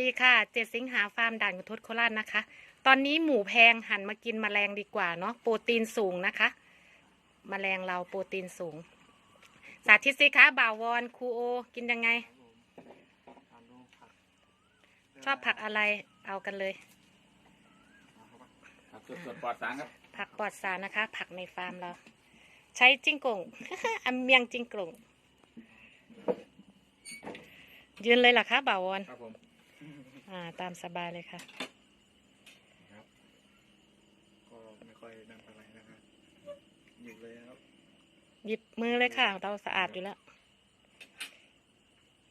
ดีค่ะเจ็ดสิงหาฟาร์มด่านกุทศโคราชนะคะ ตอนนี้หมูแพงหันมากินแมลงดีกว่าเนาะโปรตีนสูงนะคะแมลงเราโปรตีนสูง สาธิตสิคะบ่าววอนครูโอ กินยังไง ชอบผักอะไรเอากันเลย ครับสดสดปลอดสารครับ ผักปลอดสารนะคะ ผักในฟาร์มเรา ใช้จิ้งโก่ง อันเมียงจิ้งโก่งยืนเลยเหรอคะบ่าววอน ครับผม อ่า ตามสบายเลยค่ะครับ ก็ไม่ค่อยนั่งอะไรนะครับหยิบเลยครับหยิบมือเลยค่ะเราสะอาดอยู่แล้ว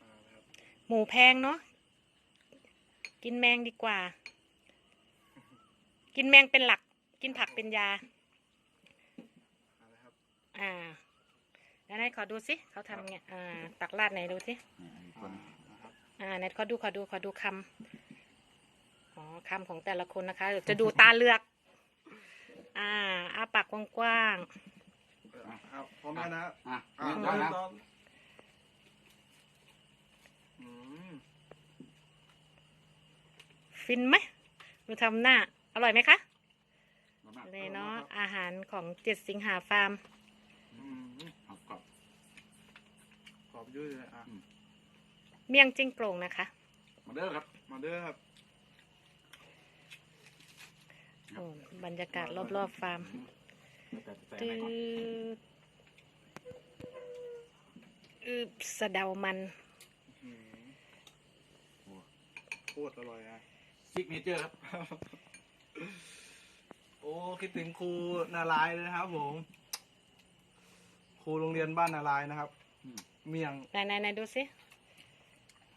มาแล้วครับหมูแพงเนาะกินแมงดีกว่า กินแมงเป็นหลัก กินผักเป็นยา มาแล้วครับอ่าแล้วไหนขอดูสิเขาทำไงอ่า ตักราดไหนดูสิอ่าอีกคนมาครับ อ่าไหนขอดูขอดูขอดูคำอ๋อคำของแต่ละคนนะคะเดี๋ยวจะดูตาเลือก อ่าอาปากกว้างเออเอาพร้อมแล้วนะอะอ่านี่หก่อนนึ่นะงสองอืมๆฟินไหมดูทำหน้า อร่อยไหมคะมามาเลยเนาะอาหารของเจ็ดสิงหาฟาร์มอืมเอากรอบกรอบยุ่ยเลยอะ เมี่ยงจิ้งโกรงนะคะ มาเด้อครับ มาเด้อครับโอ้บรรยากาศรอบๆฟาร์มแต่ใส่ตืไหนก่อนดอึบสะเดามันอืมโอ้โคตรอร่อยอะซิกเนเจอร์ครับ โอ้ คิดถึงครูนารายณ์เลยนะครับผม ครูโรงเรียนบ้านนารายณ์นะครับอืมเมียงไหนไหนไหนดูสิ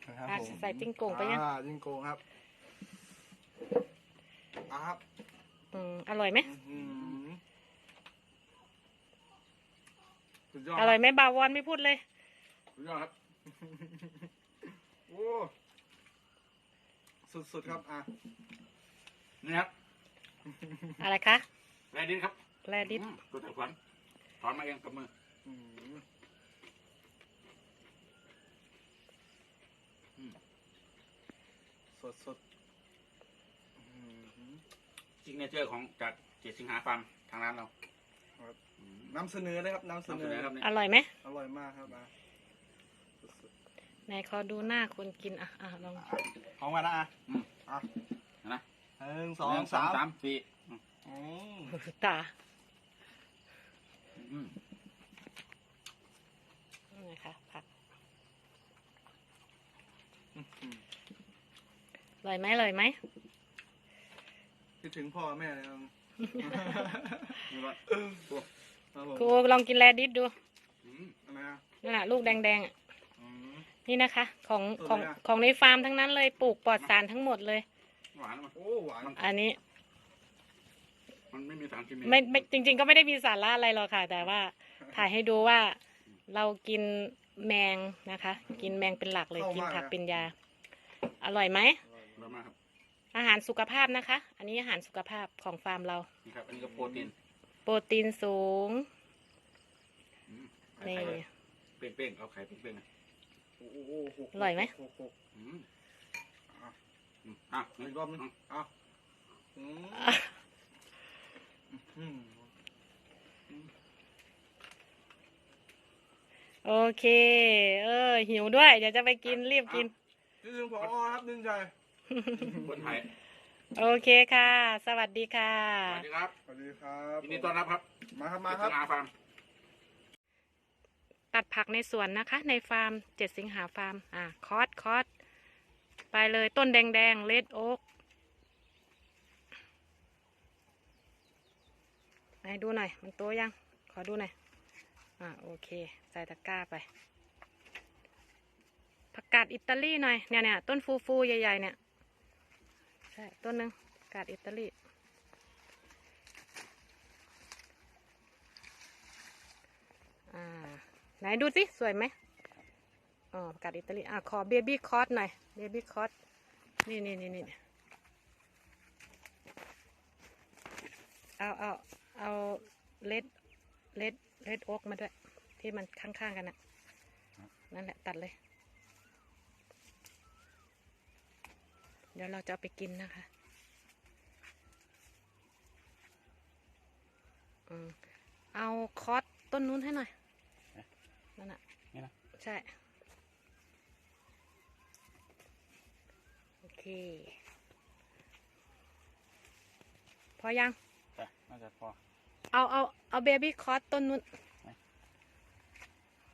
นะครับอะผมใส่จิ้งโก่งไปยังอ่าจิ้งโกงครับอะครับอืมอร่อยไหมอื้อหือสุดยอดอร่อยไหมบาวอนไม่พูดเลย สุดยอดครับ โอ้สุดๆครับอะนี่ครับอะไรคะ แรดินครับแรดิส อืมตัวแต่ขวัญถอนมาเองกับมือ อื้อหือ อืม สดๆอื้อหือซิกเนเจอร์ของจากเจ็ดสิงหาฟาร์มทางร้านเราครับอืมนำเสนอเลยครับนำเสนำนเสอนอครับนี่อร่อยไหมอร่อยมากครับอะสุดไหนขอดูหน้าคนกินอะอะลองๆของมานะอะอืมอะนะหนึ่งสองหนึ่สามสามสี่อืมอืมตาอืมนี่นะคะผัก อื้อหือ อร่อยไหมอร่อยไหมคิดถึงพ่อแม่เลยครับนี่ว่าครับผมครูลองกินแรดิสดูอืมอะไรอะนั่นแหละลูกแดงๆอะอืมนี่นะคะ ของสวยของอะของในฟาร์มทั้งนั้นเลยปลูกปลอดสารทั้งหมดเลยหวานมันโอ้หวานอันนี้ มันไม่มีสารเคมีไม่ไม่จริง ๆ ก็ไม่ได้มีสาระอะไรหรอกค่ะ แต่ว่าถ่ายให้ดูว่าเรากินแมงนะคะ กินแมงเป็นหลักเลยกินผักเป็นยา อร่อยไหม อร่อยมากครับอาหารสุขภาพนะคะ อันนี้อาหารสุขภาพของฟาร์มเรา นี่ครับ อันนี้ก็โปรตีนโปรตีนสูงอืมนี่ ไข่เลยเป้งๆเอาไข่เป้งๆนะโอ้โหหกอร่อยไหมหกหกอืมอะอืมอะอีกรอบนึงอะอืมอะอืมโอเค เออหิวด้วย เดี๋ยวจะไปกินรีบกินคิดถึงพอครับดึงใจ คนไทยโอเคค่ะ สวัสดีค่ะ สวัสดีครับสวัสดีครับยินดีต้อนรับครับ มาครับมาครับเจ็ดสิงหาฟาร์มตัดผักในสวนนะคะ ในฟาร์มเจ็ดสิงหาฟาร์มอะคอสคอสไปเลยต้นแดงๆเลดโอ๊กไหนดูหน่อย มันโตยัง ขอดูหน่อย อะโอเค ใส่ตะกร้าไปผักกาดอิตาลีหน่อยเนี่ยเนี่ยต้นฟูฟูๆใหญ่ๆเนี่ย ใช่ต้นหนึ่งกาดอิตาลีไหนดูสิ สวยไหมอ๋อกาดอิตาลีอะขอเบบี้คอสหน่อยเบบี้คอสนี่นี่นี่นี่เอาเอาเอาเลดเลดเลดโอ๊กมาด้วย ที่มันข้างๆกันน่ะนั่นแหละตัดเลย เดี๋ยวเราจะเอาไปกินนะคะอืมเอาคอสต้นนู้นให้หน่อย นั่นน่ะนี่นะใช่ โอเค พอยังจ้ะน่าจะพอ เอาเอาเอาเบบี้คอสต้นนู้นไหน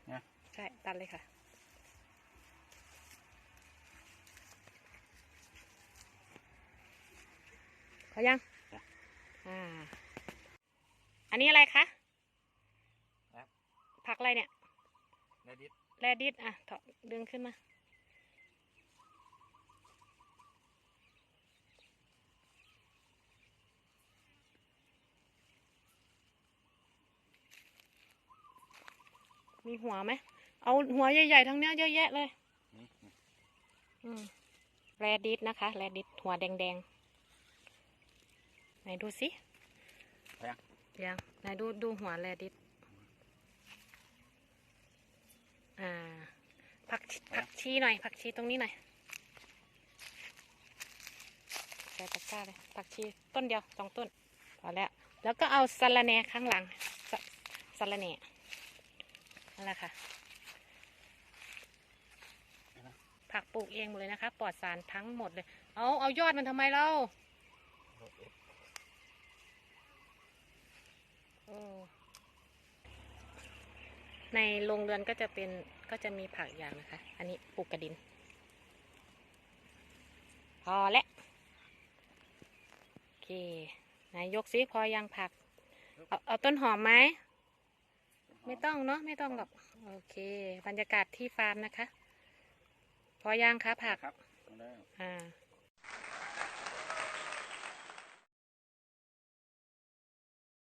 เนี่ยใช่ ตัดเลยค่ะ พอยังจ้ะอ่า อันนี้อะไรคะครับผักอะไรเนี่ยแลดิสแรดิสอะถอดดึงขึ้นมามีหัวไหม เอาหัวใหญ่ๆทั้งเนี้ยเยอะแยะเลยนี่นี่อืม แรดิสนะคะ แรดิสหัวแดงๆ ไหนดูสิพอยังยังไหนดูดูหัวแรดิสอ่าผักชีผักชีหน่อยผักชีตรงนี้หน่อยใส่ตะกร้าเลยผักชีต้นเดียวสองต้นพอแล้ว แล้วก็เอาสะระแหน่ข้างหลังสะสะระแหน่นั่นแหละค่ะผักปลูกเองหมดเลยนะคะ ปลอดสารทั้งหมดเลย เอาเอายอดมันทำไมเล่าโอ้ ในโรงเรือนก็จะเป็นก็จะมีผักอย่างนะคะ อันนี้ปลูกกระดิน พอแล้วโอเคนายยกซิพอยังผัก เอาเอาต้นหอมไหมไม่ต้องเนาะไม่ต้องหรอกโอเค บรรยากาศที่ฟาร์มนะคะ พอยังคะผักครับเอาได้อ่า